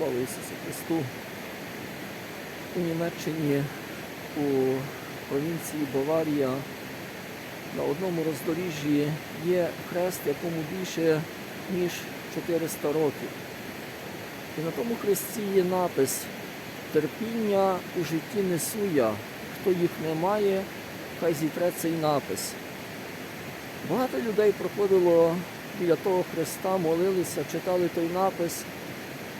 Слава Ісусу Христу! У Німеччині у провінції Баварія на одному роздоріжжі є хрест, якому більше ніж 400 років. І на тому хресті є напис Терпіння у житті несу я. Хто їх не має, хай зітре цей напис. Багато людей проходило біля того хреста, молилися, читали той напис,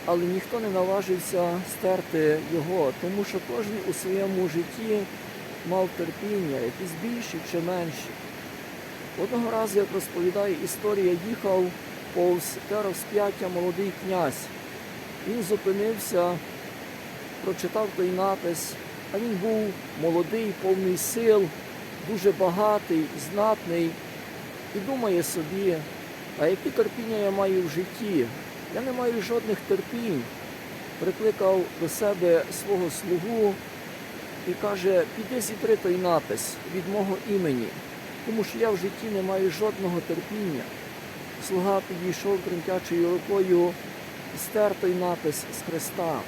але ніхто не наважився стерти його, тому що кожен у своєму житті мав терпіння, якісь більші чи менші. Одного разу, як розповідає історія, їхав повз те розп'яття молодий князь. Він зупинився, прочитав той напис, а він був молодий, повний сил, дуже багатий, знатний, і думає собі, а які терпіння я маю в житті? Я не маю жодних терпінь. Прикликав до себе свого слугу і каже, піди зітри той напис від мого імені, тому що я в житті не маю жодного терпіння. Слуга підійшов тремтячою рукою, стер той напис з хреста.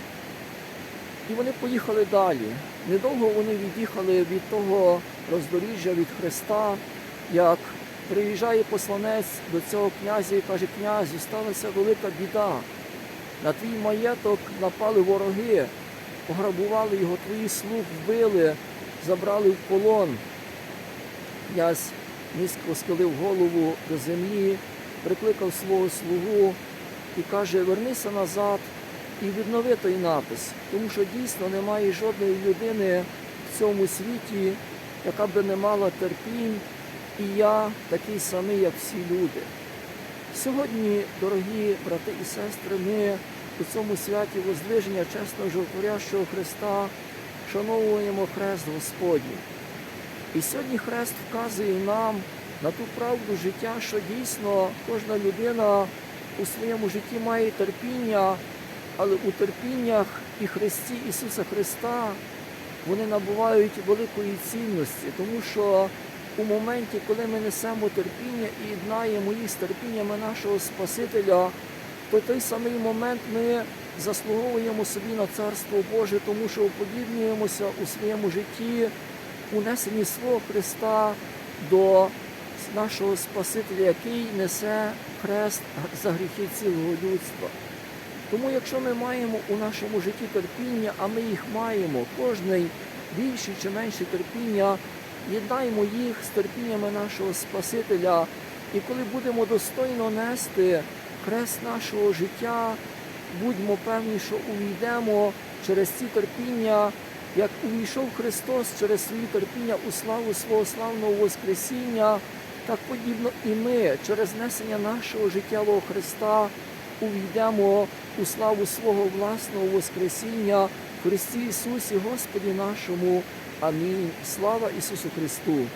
І вони поїхали далі. Недовго вони від'їхали від того роздоріжжя від Христа, як приїжджає посланець до цього князя і каже, князю, сталася велика біда. На твій маєток напали вороги, пограбували його, твої слуг вбили, забрали в полон. Князь низько схилив голову до землі, прикликав свого слугу і каже, вернися назад і віднови той напис, тому що дійсно немає жодної людини в цьому світі, яка би не мала терпінь, і я такий самий, як всі люди. Сьогодні, дорогі брати і сестри, ми у цьому святі воздвиження чесного животворящого Христа шановуємо хрест Господній. І сьогодні хрест вказує нам на ту правду життя, що дійсно кожна людина у своєму житті має терпіння, але у терпіннях і Христі Ісуса Христа вони набувають великої цінності, тому що у моменті, коли ми несемо терпіння і єднаємо їх з терпіннями нашого Спасителя, то той самий момент ми заслуговуємо собі на Царство Боже, тому що уподібнюємося у своєму житті унесенні свого Христа до нашого Спасителя, який несе хрест за гріхи цілого людства. Тому, якщо ми маємо у нашому житті терпіння, а ми їх маємо, кожний більше чи менше терпіння, єднаємо їх з терпіннями нашого Спасителя. І коли будемо достойно нести хрест нашого життя, будьмо певні, що увійдемо через ці терпіння, як увійшов Христос через свої терпіння у славу свого славного Воскресіння, так подібно і ми через несення нашого життєвого Христа увійдемо у славу свого власного Воскресіння Христі Ісусі, Господі нашому. Амінь. Слава Ісусу Христу!